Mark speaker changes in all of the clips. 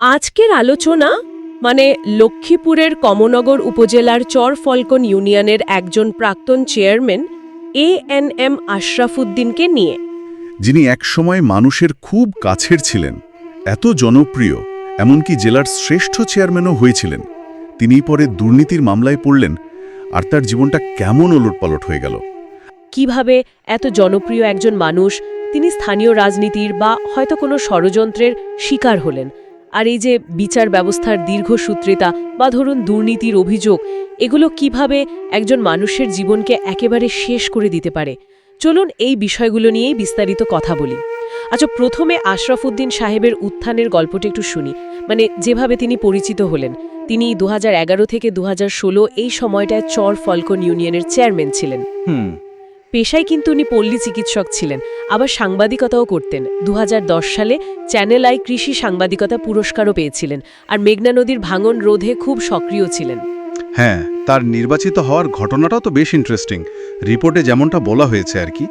Speaker 1: আজকের আলোচনা মানে লক্ষ্মীপুরের কমনগর উপজেলার চরফলকন ইউনিয়নের একজন প্রাক্তন চেয়ারম্যান এ এন এম আশরাফুদ্দিনকে নিয়ে।
Speaker 2: যিনি একসময় মানুষের খুব কাছের ছিলেন এত জনপ্রিয় এমনকি জেলার শ্রেষ্ঠ চেয়ারম্যানও হয়েছিলেন। তিনি পরে দুর্নীতির মামলায় পড়লেন আর তার জীবনটা কেমন ওলটপালট হয়ে গেল।
Speaker 1: কীভাবে এত জনপ্রিয় একজন মানুষ তিনি স্থানীয় রাজনীতির বা হয়তো কোনো ষড়যন্ত্রের শিকার হলেন। আর এই যে বিচার ব্যবস্থার দীর্ঘ দীর্ঘসূত্রিতা বা ধরুন দুর্নীতির অভিযোগ, এগুলো কীভাবে একজন মানুষের জীবনকে একেবারে শেষ করে দিতে পারে? চলুন এই বিষয়গুলো নিয়েই বিস্তারিত কথা বলি। আচ্ছা প্রথমে আশরাফুদ্দিন সাহেবের উত্থানের গল্পটা একটু শুনি। মানে যেভাবে তিনি পরিচিত হলেন। তিনি দু হাজার এগারো থেকে দু হাজার ষোলো এই সময়টায় চর ফলকন ইউনিয়নের চেয়ারম্যান ছিলেন।
Speaker 3: হুম।
Speaker 1: পেশায় কিন্তু উনি পল্লী চিকিৎসক ছিলেন আবার সাংবাদিকতাও করতেন। দু হাজার দশ সালে চ্যানেল আই কৃষি সাংবাদিকতা পুরস্কারও পেয়েছিলেন আর মেঘনা নদীর ভাঙন রোধে খুব সক্রিয় ছিলেন।
Speaker 3: হ্যাঁ তার নির্বাচিত হওয়ার ঘটনাটাও তো বেশ ইন্টারেস্টিং রিপোর্টে যেমনটা বলা হয়েছে আর কি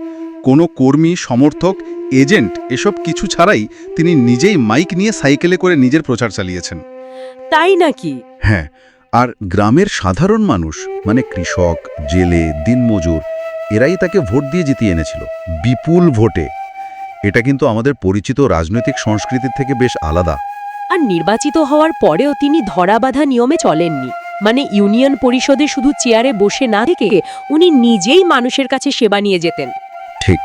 Speaker 3: কোনো কর্মী সমর্থক এজেন্ট এসব কিছু ছাড়াই তিনি নিজেই মাইক নিয়ে সাইকেলে করে নিজের প্রচার চালিয়েছেন।
Speaker 1: তাই নাকি?
Speaker 2: হ্যাঁ আর গ্রামের সাধারণ মানুষ মানে কৃষক জেলে দিনমজুর এরাই তাকে ভোট দিয়ে জিতিয়ে এনেছিল। বিপুল ভোটে। এটা কিন্তু আমাদের পরিচিত রাজনৈতিক সংস্কৃতির থেকে বেশ আলাদা।
Speaker 1: আর নির্বাচিত হওয়ার পরেও তিনি ধরাবাধা নিয়মে চলেননি। মানে ইউনিয়ন পরিষদে শুধু চেয়ারে বসে না থেকে উনি নিজেই মানুষের কাছে সেবা নিয়ে যেতেন।
Speaker 2: ঠিক।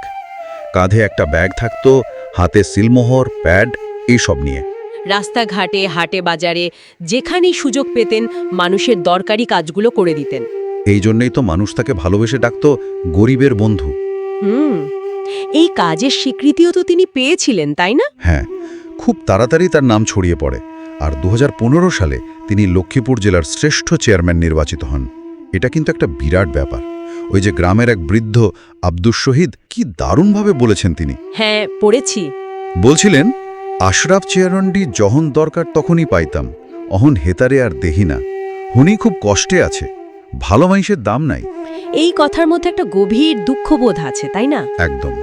Speaker 2: কাঁধে একটা ব্যাগ থাকত হাতে সিলমোহর প্যাড এইসব নিয়ে।
Speaker 1: রাস্তাঘাটে হাটে বাজারে যেখানেই সুযোগ পেতেন মানুষের দরকারি কাজগুলো করে দিতেন।
Speaker 2: এই জন্যই তো মানুষ তাকে ভালোবেসে ডাকত গরিবের বন্ধু।
Speaker 1: হুম এই কাজের স্বীকৃতিও তো তিনি পেয়েছিলেন তাই না?
Speaker 2: হ্যাঁ খুব তাড়াতাড়ি তার নাম ছড়িয়ে পড়ে আর দু হাজার পনেরো সালে তিনি লক্ষ্মীপুর জেলার শ্রেষ্ঠ চেয়ারম্যান নির্বাচিত হন। এটা কিন্তু একটা বিরাট ব্যাপার। ওই যে গ্রামের এক বৃদ্ধ আব্দুস শহীদ কি দারুণভাবে বলেছেন তিনি।
Speaker 1: হ্যাঁ পড়েছি।
Speaker 2: বলছিলেন আশরাফ চেয়ারন্ডি যখন দরকার তখনই পাইতাম অহন হেতারে আর দেহি না। হুনি খুব কষ্টে আছে। ভালো মাইসের দাম নাই।
Speaker 1: এই কথার মধ্যে একটা গভীর দুঃখবোধ আছে তাই না?
Speaker 2: একদম।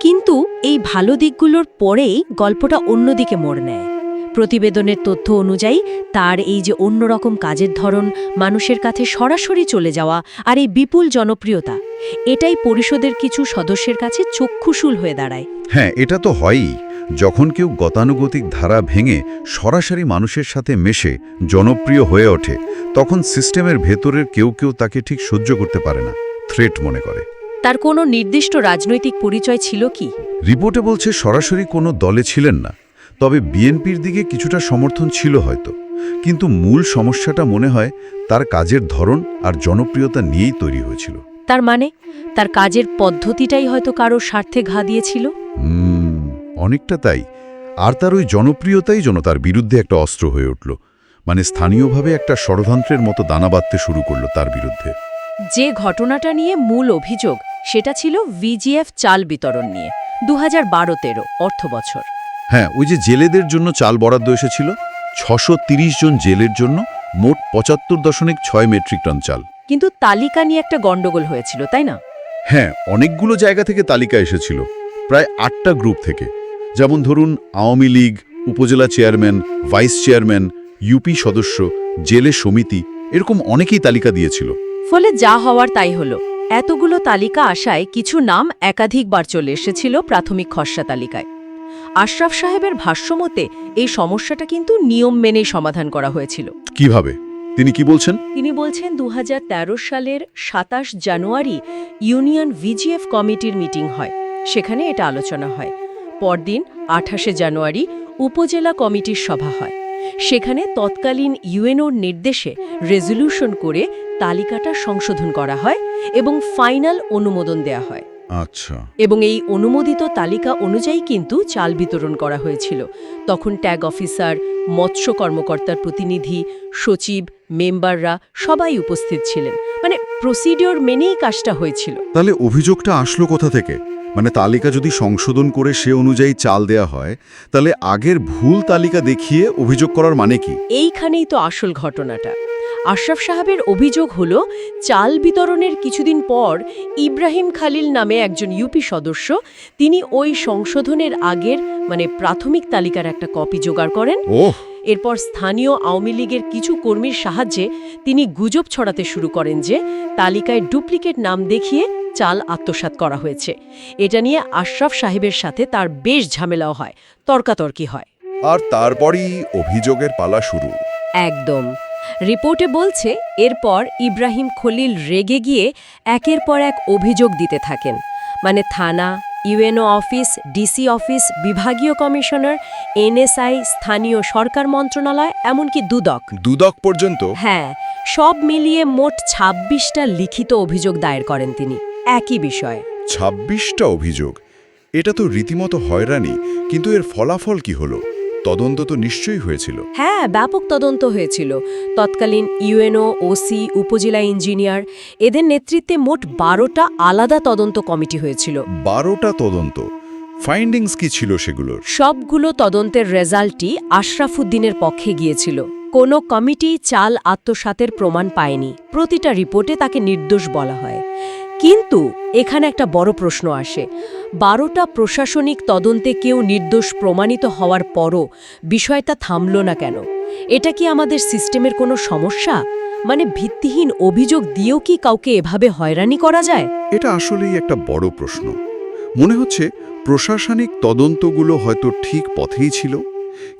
Speaker 1: কিন্তু এই ভালো দিকগুলোর পরেই গল্পটা অন্যদিকে মোড় নেয়। প্রতিবেদনের তথ্য অনুযায়ী তার এই যে অন্যরকম কাজের ধরন মানুষের কাছে সরাসরি চলে যাওয়া আর এই বিপুল জনপ্রিয়তা এটাই পরিষদের কিছু সদস্যের কাছে চক্ষুশূল হয়ে দাঁড়ায়।
Speaker 2: হ্যাঁ এটা তো হয়ই। যখন কেউ গতানুগতিক ধারা ভেঙে সরাসরি মানুষের সাথে মেশে জনপ্রিয় হয়ে ওঠে তখন সিস্টেমের ভেতরের কেউ কেউ তাকে ঠিক সহ্য করতে পারে না থ্রেট মনে করে।
Speaker 1: তার কোনো নির্দিষ্ট রাজনৈতিক পরিচয় ছিল কি?
Speaker 2: রিপোর্টে বলছে সরাসরি কোনো দলে ছিলেন না তবে বিএনপির দিকে কিছুটা সমর্থন ছিল হয়তো কিন্তু মূল সমস্যাটা মনে হয় তার কাজের ধরন আর জনপ্রিয়তা নিয়েই তৈরি হয়েছিল।
Speaker 1: তার মানে তার কাজের পদ্ধতিটাই হয়তো কারও স্বার্থে ঘা দিয়েছিল?
Speaker 2: হুম অনেকটা তাই আর তার ওই জনপ্রিয়তাই যেন তার বিরুদ্ধে একটা অস্ত্র হয়ে উঠল মানে স্থানীয়ভাবে একটা ষড়যন্ত্রের মতো দানা বাঁধতে শুরু করল তার বিরুদ্ধে।
Speaker 1: যে ঘটনাটা নিয়ে মূল অভিযোগ সেটা ছিল ভিজিএফ চাল বিতরণ নিয়ে দু হাজার বারো তেরো অর্থ বছর।
Speaker 2: হ্যাঁ ওই যে জেলেদের জন্য চাল বরাদ্দ এসেছিল ছশো জন জেলের জন্য মোট পঁচাত্তর দশমিক ছয় মেট্রিক টন চাল।
Speaker 1: কিন্তু তালিকা নিয়ে একটা গন্ডগোল হয়েছিল তাই না?
Speaker 2: হ্যাঁ অনেকগুলো জায়গা থেকে তালিকা এসেছিল প্রায় আটটা গ্রুপ থেকে। যেমন ধরুন আওয়ামী লীগ উপজেলা চেয়ারম্যান ভাইস চেয়ারম্যান ইউপি সদস্য জেলে সমিতি এরকম অনেকেই তালিকা দিয়েছিল।
Speaker 1: ফলে যা হওয়ার তাই হলো। এতগুলো তালিকা আসায় কিছু নাম একাধিকবার চলে এসেছিল প্রাথমিক খসড়া তালিকায়। আশরাফ সাহেবের ভাষ্যমতে এই সমস্যাটা কিন্তু নিয়ম মেনেই সমাধান করা হয়েছিল।
Speaker 2: কীভাবে? তিনি কি বলছেন?
Speaker 1: তিনি বলছেন দু হাজার তেরো সালের সাতাশ জানুয়ারি ইউনিয়ন ভিজিএফ কমিটির মিটিং হয়। সেখানে এটা আলোচনা হয়। পরদিন আঠাশে জানুয়ারি উপজেলা কমিটির সভা হয়। সেখানে তৎকালীন ইউএনওর নির্দেশে রেজলিউশন করে তালিকাটা সংশোধন করা হয় এবং ফাইনাল অনুমোদন দেয়া হয়।
Speaker 2: আচ্ছা।
Speaker 1: এবং এই অনুমোদিত তালিকা অনুযায়ী কিন্তু চাল বিতরণ করা হয়েছিল। তখন ট্যাগ অফিসার মৎস্য কর্মকর্তার প্রতিনিধি সচিব মেম্বাররা সবাই উপস্থিত ছিলেন। মানে প্রসিডিওর মেনেই কাজটা হয়েছিল।
Speaker 2: তাহলে অভিযোগটা আসলো কোথা থেকে? মানে তালিকা যদি সংশোধন করে সে অনুযায়ী চাল দেয়া হয় তাহলে আগের ভুল তালিকা দেখিয়ে অভিযোগ করার মানে কি?
Speaker 1: এইখানেই তো আসল ঘটনাটা। আশরাফ সাহেবের অভিযোগ হল চাল বিতরণের কিছুদিন পর ইব্রাহিম খালিল নামে একজন ইউপি সদস্য তিনি ওই সংশোধনের আগের মানে প্রাথমিক তালিকার একটা কপি জোগাড় করেন। এরপর স্থানীয় আওয়ামী লীগের কিছু কর্মীর সাহায্যে তিনি গুজব ছড়াতে শুরু করেন যে তালিকায় ডুপ্লিকেট নাম দেখিয়ে চাল আত্মসাৎ করা হয়েছে। এটা নিয়ে আশরাফ সাহেবের সাথে তার বেশ ঝামেলাও হয় তর্কাতর্কি হয়।
Speaker 2: আর তারপরই অভিযোগের পালা শুরু।
Speaker 1: একদম। রিপোর্টে বলছে এরপর ইব্রাহিম খলিল রেগে গিয়ে একের পর এক অভিযোগ দিতে থাকেন। মানে থানা ইউএনও অফিস ডিসি অফিস বিভাগীয় কমিশনার এনএসআই স্থানীয় সরকার মন্ত্রণালয় এমনকি দুদক।
Speaker 2: দুদক পর্যন্ত?
Speaker 1: হ্যাঁ সব মিলিয়ে মোট ২৬টা লিখিত অভিযোগ দায়ের করেন তিনি। একই বিষয়।
Speaker 2: ছাব্বিশটা অভিযোগ। এটা তো রীতিমতো হয়রানি কিন্তু এর ফলাফল কি হলো? তদন্ত তো নিশ্চয়ই হয়েছিল।
Speaker 1: হ্যাঁ ব্যাপক তদন্ত হয়েছিল। তৎকালীন ইউএনও ওসি উপজেলা ইঞ্জিনিয়ার এদের নেতৃত্বে মোট বারোটা আলাদা তদন্ত কমিটি হয়েছিল।
Speaker 2: বারোটা তদন্ত। ফাইন্ডিংস কি ছিল সেগুলোর?
Speaker 1: সবগুলো তদন্তের রেজাল্টই আশরাফুদ্দিনের পক্ষে গিয়েছিল। কোনো কমিটি চাল আত্মসাতের প্রমাণ পায়নি। প্রতিটা রিপোর্টে তাকে নির্দোষ বলা হয়। কিন্তু এখানে একটা বড় প্রশ্ন আসে। বারোটা প্রশাসনিক তদন্তে কেউ নির্দোষ প্রমাণিত হওয়ার পরও বিষয়টা থামল না কেন? এটা কি আমাদের সিস্টেমের কোনো সমস্যা? মানে ভিত্তিহীন অভিযোগ দিয়েও কি কাউকে এভাবে হয়রানি করা যায়?
Speaker 2: এটা আসলেই একটা বড় প্রশ্ন। মনে হচ্ছে প্রশাসনিক তদন্তগুলো হয়তো ঠিক পথেই ছিল,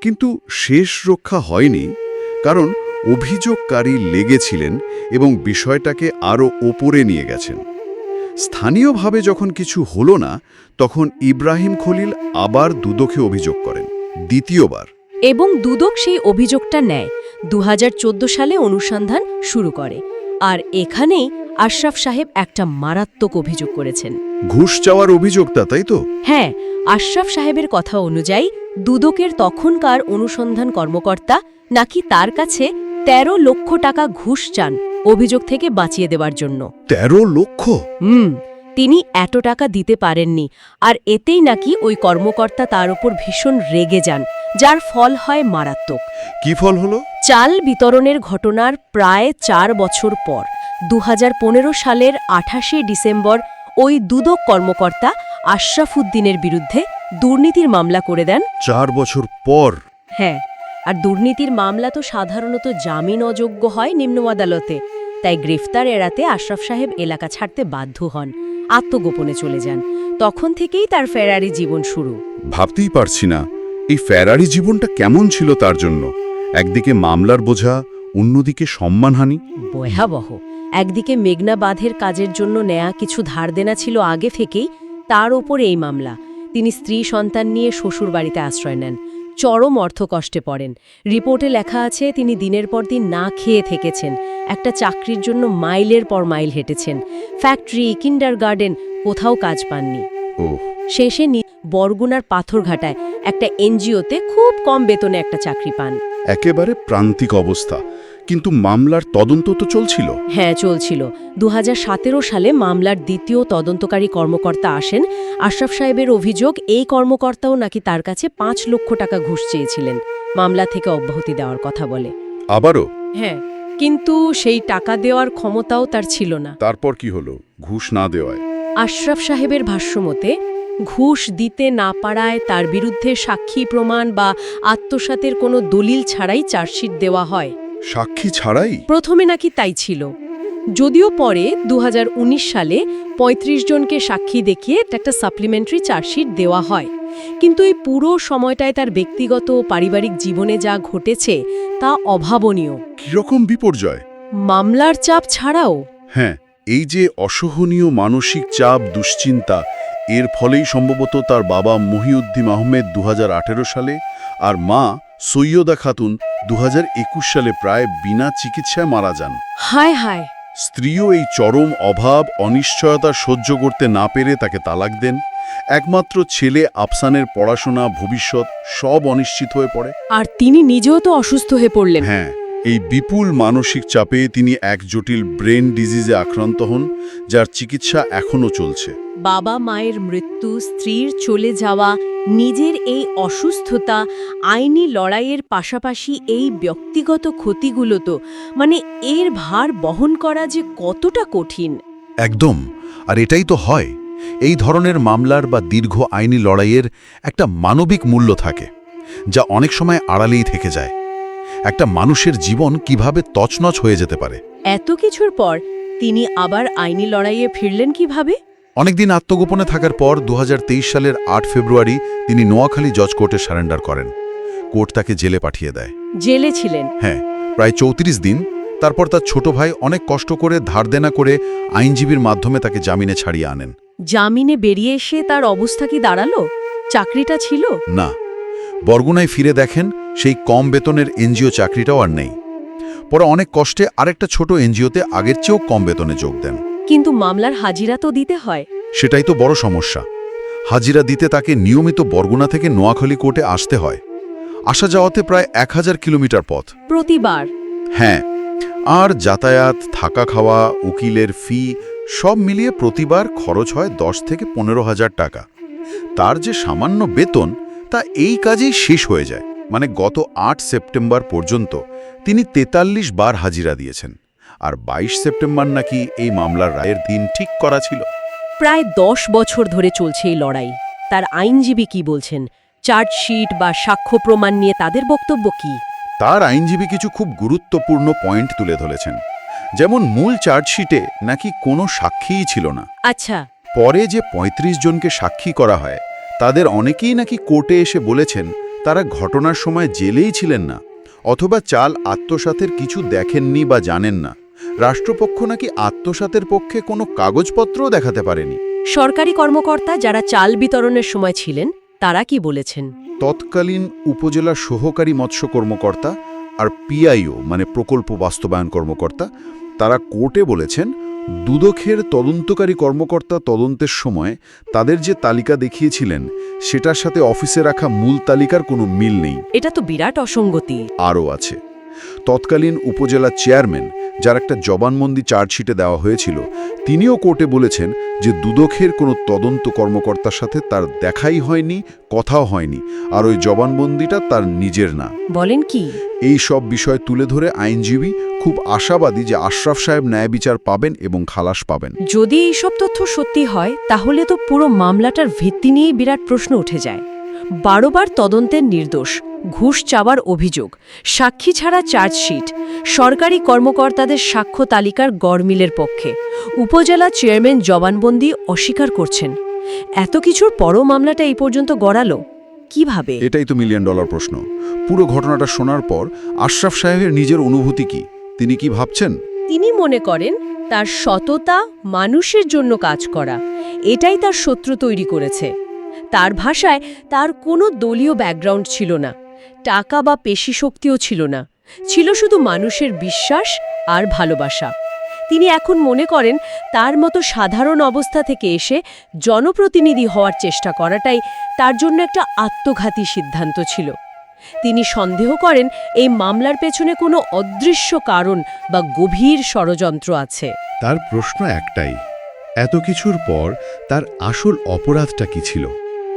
Speaker 2: কিন্তু শেষ রক্ষা হয়নি কারণ অভিযোগকারী লেগেছিলেন এবং বিষয়টাকে আরও ওপরে নিয়ে গেছেন। স্থানীয়ভাবে যখন কিছু হলো না তখন ইব্রাহিম খলিল আবার দুদকে অভিযোগ করেন দ্বিতীয়বার।
Speaker 1: এবং দুদক সেই অভিযোগটা নেয় দু হাজার চোদ্দ সালে অনুসন্ধান শুরু করে আর এখানেই আশরাফ সাহেব একটা মারাত্মক অভিযোগ করেছেন।
Speaker 2: ঘুষ চাওয়ার অভিযোগটা তাই তো?
Speaker 1: হ্যাঁ আশরাফ সাহেবের কথা অনুযায়ী দুদকের তখনকার অনুসন্ধান কর্মকর্তা নাকি তার কাছে ১৩ লক্ষ টাকা ঘুষ চান অভিযোগ থেকে বাঁচিয়ে দেওয়ার জন্য।
Speaker 2: তেরো লক্ষ?
Speaker 1: হুম তিনি এত টাকা দিতে পারেননি আর এতেই নাকি ওই কর্মকর্তা তার উপর ভীষণ রেগে যান যার ফল হয় মারাত্মক।
Speaker 2: কি ফল হলো?
Speaker 1: চাল বিতরণের ঘটনার প্রায় চার বছর পর দু হাজার পনেরো সালের আঠাশে ডিসেম্বর ওই দুদক কর্মকর্তা আশরাফুদ্দিনের বিরুদ্ধে দুর্নীতির মামলা করে দেন।
Speaker 2: চার বছর পর?
Speaker 1: হ্যাঁ আর দুর্নীতির মামলা তো সাধারণত জামিন অযোগ্য হয় নিম্ন আদালতে। তাই গ্রেফতার এড়াতে আশরাফ সাহেব এলাকা ছাড়তে বাধ্য হন। আত্মগোপনে চলে যান। তখন থেকেই তার ফেরারি জীবন শুরু।
Speaker 2: ভাবতেই পারছি না এই ফেরারি জীবনটা কেমন ছিল তার জন্য। একদিকে মামলার বোঝা অন্যদিকে সম্মানহানি।
Speaker 1: ভয়াবহ। একদিকে মেঘনা বাঁধের কাজের জন্য নেয়া কিছু ধার দেনা ছিল আগে থেকেই তার ওপর এই মামলা। তিনি স্ত্রী সন্তান নিয়ে শ্বশুর বাড়িতে আশ্রয় নেন। চরম অর্থকষ্টে পড়েন। রিপোর্টে লেখা আছে তিনি দিনের পর দিন না খেয়ে থেকেছেন। একটা চাকরির জন্য মাইলের পর মাইল হেঁটেছেন। ফ্যাক্টরি কিন্ডার গার্ডেন কোথাও কাজ পাননি।
Speaker 2: ও
Speaker 1: শেষে নি- বরগুনার পাথরঘাটায় একটা এনজিওতে খুব কম বেতনে একটা চাকরি পান।
Speaker 2: একেবারে প্রান্তিক অবস্থা। কিন্তু মামলার তদন্ত তো চলছিল।
Speaker 1: হ্যাঁ চলছিল। দুহাজার সতেরো সালে মামলার দ্বিতীয় তদন্তকারী কর্মকর্তা আসেন। আশরাফ সাহেবের অভিযোগ এই কর্মকর্তাও নাকি তার কাছে পাঁচ লক্ষ টাকা ঘুষ চেয়েছিলেন। মামলা থেকে অব্যাহতি দেওয়ার কথা বলে।
Speaker 2: আবারও?
Speaker 1: হ্যাঁ কিন্তু সেই টাকা দেওয়ার ক্ষমতাও তার ছিল না।
Speaker 2: তারপর কি হলো? ঘুষ না দেওয়ায়?
Speaker 1: আশরাফ সাহেবের ভাষ্যমতে ঘুষ দিতে না পারায় তার বিরুদ্ধে সাক্ষী প্রমাণ বা আত্মসাতের কোনো দলিল ছাড়াই চার্জশিট দেওয়া হয়।
Speaker 2: সাক্ষী ছাড়াই?
Speaker 1: প্রথমে নাকি তাই ছিল। যদিও পরে দু হাজার উনিশ সালে ৩৫ জনকে সাক্ষী দেখিয়ে একটা সাপ্লিমেন্টারি চার্জশিট দেওয়া হয়। কিন্তু এই পুরো সময়টায় তার ব্যক্তিগত ও পারিবারিক জীবনে যা ঘটেছে তা অভাবনীয়।
Speaker 2: কীরকম বিপর্যয়?
Speaker 1: মামলার চাপ ছাড়াও?
Speaker 2: হ্যাঁ এই যে অসহনীয় মানসিক চাপ দুশ্চিন্তা এর ফলেই সম্ভবত তার বাবা মহিউদ্দিন আহমেদ দু হাজার আঠেরো সালে আর মা সৈয়দা খাতুন দু হাজার একুশ সালে প্রায় বিনা চিকিৎসায় মারা যান।
Speaker 1: হায় হায়।
Speaker 2: স্ত্রীও এই চরম অভাব অনিশ্চয়তা সহ্য করতে না পেরে তাকে তালাক দেন। একমাত্র ছেলে আফসানের পড়াশোনা ভবিষ্যৎ সব অনিশ্চিত হয়ে পড়ে।
Speaker 1: আর তিনি নিজেও তো অসুস্থ হয়ে পড়লেন।
Speaker 2: হ্যাঁ এই বিপুল মানসিক চাপে তিনি এক জটিল ব্রেন ডিজিজে আক্রান্ত হন যার চিকিৎসা এখনও চলছে।
Speaker 1: বাবা মায়ের মৃত্যু স্ত্রীর চলে যাওয়া নিজের এই অসুস্থতা আইনি লড়াইয়ের পাশাপাশি এই ব্যক্তিগত ক্ষতিগুলো তো মানে এর ভার বহন করা যে কতটা কঠিন।
Speaker 4: একদম আর এটাই তো হয়। এই ধরনের মামলার বা দীর্ঘ আইনি লড়াইয়ের একটা মানবিক মূল্য থাকে যা অনেক সময় আড়ালেই থেকে যায়।
Speaker 2: একটা মানুষের জীবন কীভাবে তছনছ হয়ে যেতে পারে?
Speaker 1: এত কিছুর পর তিনি আবার আইনি লড়াইয়ে ফিরলেন কীভাবে?
Speaker 2: অনেকদিন আত্মগোপনে থাকার পর দু হাজার তেইশ সালের আট ফেব্রুয়ারি তিনি নোয়াখালী জজ কোর্টে সারেন্ডার করেন। কোর্ট তাকে জেলে পাঠিয়ে দেয়।
Speaker 1: জেলে ছিলেন?
Speaker 2: হ্যাঁ প্রায় চৌত্রিশ দিন। তারপর তার ছোট ভাই অনেক কষ্ট করে ধার দেনা করে আইনজীবীর মাধ্যমে তাকে জামিনে ছাড়িয়ে আনেন।
Speaker 1: জামিনে বেরিয়ে এসে তার অবস্থা কি দাঁড়াল? চাকরিটা ছিল?
Speaker 2: না। বরগুনায় ফিরে দেখেন সেই কম বেতনের এনজিও চাকরিটাও আর নেই। পরে অনেক কষ্টে আরেকটা ছোট এনজিওতে আগের চেয়েও কম বেতনে যোগ দেন।
Speaker 1: কিন্তু মামলার হাজিরা তো দিতে হয়।
Speaker 2: সেটাই তো বড় সমস্যা। হাজিরা দিতে তাকে নিয়মিত বরগুনা থেকে নোয়াখালী কোর্টে আসতে হয়। আসা যাওয়াতে প্রায় এক হাজার কিলোমিটার পথ।
Speaker 1: প্রতিবার।
Speaker 2: হ্যাঁ আর যাতায়াত থাকা খাওয়া উকিলের ফি সব মিলিয়ে প্রতিবার খরচ হয় দশ থেকে পনেরো হাজার টাকা। তার যে সামান্য বেতন তা এই কাজেই শেষ হয়ে যায়। মানে গত আট সেপ্টেম্বর পর্যন্ত তিনি তেতাল্লিশ বার হাজিরা দিয়েছেন। আর ২২ সেপ্টেম্বর নাকি এই মামলার রায়ের দিন ঠিক করা ছিল।
Speaker 1: প্রায় দশ বছর ধরে চলছে এই লড়াই। তার আইনজীবী কি বলছেন? চার্জশিট বা সাক্ষ্য প্রমাণ নিয়ে তাদের বক্তব্য কি?
Speaker 2: তার আইনজীবী কিছু খুব গুরুত্বপূর্ণ পয়েন্ট তুলে ধরেছেন। যেমন মূল চার্জশিটে নাকি কোনো সাক্ষীই ছিল না।
Speaker 1: আচ্ছা।
Speaker 2: পরে যে ৩৫ জনকে সাক্ষী করা হয় তাদের অনেকেই নাকি কোর্টে এসে বলেছেন তারা ঘটনার সময় জেলেই ছিলেন না। অথবা চাল আত্মসাতের কিছু দেখেননি বা জানেন না। রাষ্ট্রপক্ষ নাকি আত্মসাতের পক্ষে কোনো কাগজপত্রও দেখাতে পারেনি।
Speaker 1: সরকারি কর্মকর্তা যারা চাল বিতরণের সময় ছিলেন তারা কি বলেছেন?
Speaker 2: তৎকালীন উপজেলা সহকারী মৎস্য কর্মকর্তা আর পিআইও মানে প্রকল্প বাস্তবায়ন কর্মকর্তা তারা কোর্টে বলেছেন দুদকের তদন্তকারী কর্মকর্তা তদন্তের সময় তাদের যে তালিকা দেখিয়েছিলেন সেটার সাথে অফিসে রাখা মূল তালিকার কোনো মিল নেই।
Speaker 1: এটা তো বিরাট অসঙ্গতি।
Speaker 2: আরও আছে। তৎকালীন উপজেলা চেয়ারম্যান যার একটা জবানবন্দি চার্জশিটে দেওয়া হয়েছিল তিনিও কোর্টে বলেছেন যে দুদকের কোনো তদন্ত কর্মকর্তার সাথে তার দেখাই হয়নি কথাও হয়নি আর ওই জবানবন্দিটা তার নিজের না।
Speaker 1: বলেন কি?
Speaker 2: এই সব বিষয় তুলে ধরে আইনজীবী খুব আশাবাদী যে আশরাফ সাহেব ন্যায় বিচার পাবেন এবং খালাস পাবেন।
Speaker 1: যদি এইসব তথ্য সত্যি হয় তাহলে তো পুরো মামলাটার ভিত্তি নিয়েই বিরাট প্রশ্ন উঠে যায়। বারোবার তদন্তের নির্দোষ ঘুষ চাওয়ার অভিযোগ সাক্ষী ছাড়া চার্জশিট সরকারি কর্মকর্তাদের সাক্ষ্য তালিকার গড়মিলের পক্ষে উপজেলা চেয়ারম্যান জবানবন্দি অস্বীকার করছেন। এত কিছুর পরও মামলাটা এই পর্যন্ত গড়ালো? কীভাবে?
Speaker 2: এটাই তো মিলিয়ন ডলার প্রশ্ন। পুরো ঘটনাটা শোনার পর আশরাফ সাহেবের নিজের অনুভূতি কি? তিনি কি ভাবছেন?
Speaker 1: তিনি মনে করেন তার সততা মানুষের জন্য কাজ করা এটাই তার শত্রু তৈরি করেছে। তার ভাষায় তার কোনো দলীয় ব্যাকগ্রাউন্ড ছিল না। টাকা বা পেশি শক্তিও ছিল না। ছিল শুধু মানুষের বিশ্বাস আর ভালোবাসা। তিনি এখন মনে করেন তার মতো সাধারণ অবস্থা থেকে এসে জনপ্রতিনিধি হওয়ার চেষ্টা করাটাই তার জন্য একটা আত্মঘাতী সিদ্ধান্ত ছিল। তিনি সন্দেহ করেন এই মামলার পেছনে কোনো অদৃশ্য কারণ বা গভীর ষড়যন্ত্র আছে।
Speaker 5: তার প্রশ্ন একটাই, এত কিছুর পর তার আসল অপরাধটা কি ছিল?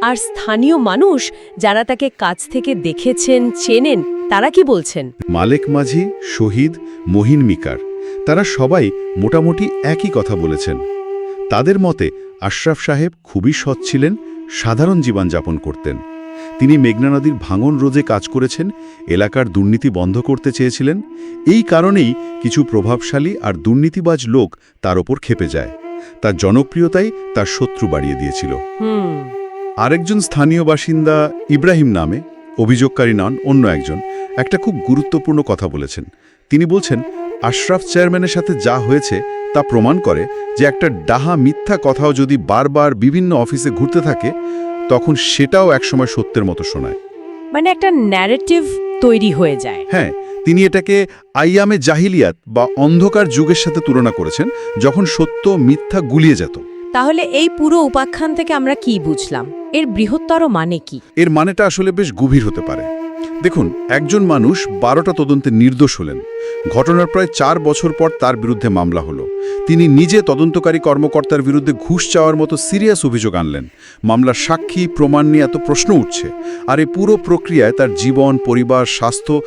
Speaker 1: আর স্থানীয় মানুষ যারা তাকে কাছ থেকে দেখেছেন চেনেন তারা কি বলছেন?
Speaker 5: মালেক মাঝি শহীদ মহিন মিকার তারা সবাই মোটামুটি একই কথা বলেছেন। তাদের মতে আশরাফ সাহেব খুবই সৎ ছিলেন সাধারণ জীবনযাপন করতেন। তিনি মেঘনা নদীর ভাঙন রোজে কাজ করেছেন এলাকার দুর্নীতি বন্ধ করতে চেয়েছিলেন এই কারণেই কিছু প্রভাবশালী আর দুর্নীতিবাজ লোক তার ওপর খেপে যায়। তার জনপ্রিয়তাই তার শত্রু বাড়িয়ে দিয়েছিল। আরেকজন স্থানীয় বাসিন্দা ইব্রাহিম নামে অভিযোগকারী নন অন্য একজন। একটা খুব গুরুত্বপূর্ণ কথা বলেছেন। তিনি বলছেন আশরাফ চেয়ারম্যানের সাথে যা হয়েছে তা প্রমাণ করে যে একটা ডাহা মিথ্যা কথাও যদি বারবার বিভিন্ন অফিসে ঘুরতে থাকে তখন সেটাও একসময় সত্যের মতো শোনায়।
Speaker 1: মানে একটা ন্যারেটিভ তৈরি হয়ে যায়।
Speaker 5: হ্যাঁ তিনি এটাকে আইয়ামে জাহিলিয়াত বা অন্ধকার যুগের সাথে তুলনা করেছেন যখন সত্য মিথ্যা গুলিয়ে যেত।
Speaker 1: তাহলে এই পুরো উপাখ্যান থেকে আমরা কি বুঝলাম? এর বৃহত্তর মানে কি?
Speaker 5: এর মানেটা আসলে বেশ গভীর হতে পারে। দেখুন একজন মানুষ বারোটা তদন্তে নির্দোষ হলেন। ঘটনার প্রায় চার বছর পর তার বিরুদ্ধে মামলা হলো। তিনি নিজে তদন্তকারী কর্মকর্তার বিরুদ্ধে ঘুষ চাওয়ার মতো সিরিয়াস অভিযোগ আনলেন। মামলার সাক্ষী প্রমাণ নিয়ে এত প্রশ্ন উঠছে আর এই পুরো প্রক্রিয়ায় তার জীবন পরিবার স্বাস্থ্য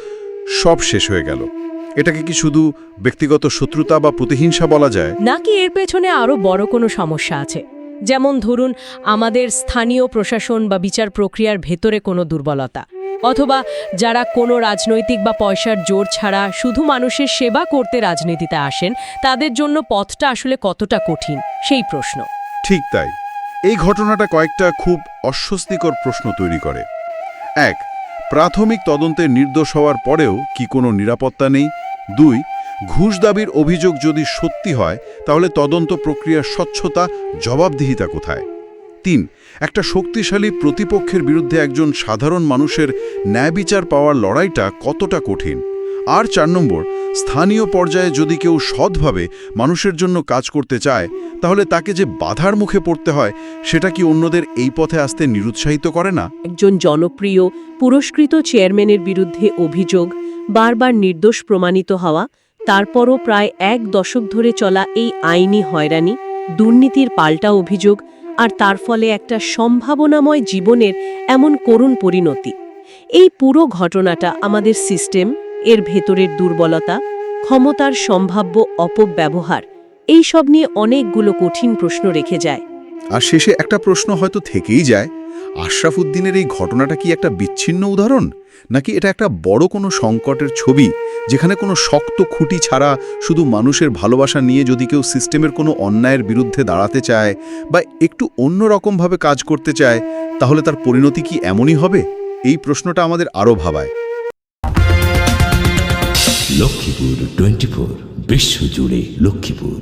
Speaker 5: সব শেষ হয়ে গেল। এটাকে কি শুধু ব্যক্তিগত শত্রুতা বা প্রতিহিংসা বলা যায়?
Speaker 1: নাকি এর পেছনে আরও বড় কোনো সমস্যা আছে? যেমন ধরুন, আমাদের স্থানীয় প্রশাসন বা বিচার প্রক্রিয়ার ভেতরে কোনো দুর্বলতা। অথবা যারা কোনো রাজনৈতিক বা পয়সার জোর ছাড়া শুধু মানুষের সেবা করতে রাজনীতিতে আসেন, তাদের জন্য পথটা আসলে কতটা কঠিন, সেই প্রশ্ন।
Speaker 2: ঠিক তাই। এই ঘটনাটা কয়েকটা খুব অস্বস্তিকর প্রশ্ন তৈরি করে। এক, প্রাথমিক তদন্তে নির্দোষ হওয়ার পরেও কি কোনো নিরাপত্তা নেই? দুই ঘুষ দাবির অভিযোগ যদি সত্যি হয়, তাহলে তদন্ত প্রক্রিয়ার স্বচ্ছতা, জবাবদিহিতা কোথায়? তিন, একটা শক্তিশালী প্রতিপক্ষের বিরুদ্ধে একজন সাধারণ মানুষের ন্যায় বিচার পাওয়ার লড়াইটা কতটা কঠিন? আর চার নম্বর, স্থানীয় পর্যায়ে যদি কেউ সৎভাবে মানুষের জন্য কাজ করতে চায়, তাহলে তাকে যে বাধার মুখে পড়তে হয়, সেটা কি অন্যদের এই পথে আসতে নিরুৎসাহিত করে না?
Speaker 1: একজন জনপ্রিয়, পুরস্কৃত চেয়ারম্যানের বিরুদ্ধে অভিযোগ, বারবার নির্দোষ প্রমাণিত হওয়া তারপরও প্রায় এক দশক ধরে চলা এই আইনি হয়রানি, দুর্নীতির পাল্টা অভিযোগ আর তার ফলে একটা সম্ভাবনাময় জীবনের এমন করুণ পরিণতি। এই পুরো ঘটনাটা আমাদের সিস্টেম, এর ভেতরের দুর্বলতা, ক্ষমতার সম্ভাব্য অপব্যবহার, এই সব নিয়ে অনেকগুলো কঠিন প্রশ্ন রেখে যায়।
Speaker 2: আর শেষে একটা প্রশ্ন হয়তো থেকেই যায় আশরাফ উদ্দিনের এই ঘটনাটা কি একটা বিচ্ছিন্ন উদাহরণ? নাকি এটা একটা বড় কোনো সংকটের ছবি, যেখানে কোনো শক্ত খুঁটি ছাড়া শুধু মানুষের ভালোবাসা নিয়ে যদি কেউ সিস্টেমের কোনো অন্যায়ের বিরুদ্ধে দাঁড়াতে চায় বা একটু অন্য রকমভাবে কাজ করতে চায়, তাহলে তার পরিণতি কি এমনই হবে? এই প্রশ্নটা আমাদের আরও ভাবায়।
Speaker 6: লক্ষ্মীপুর টোয়েন্টি ফোর বিশ্বজুড়ে লক্ষ্মীপুর।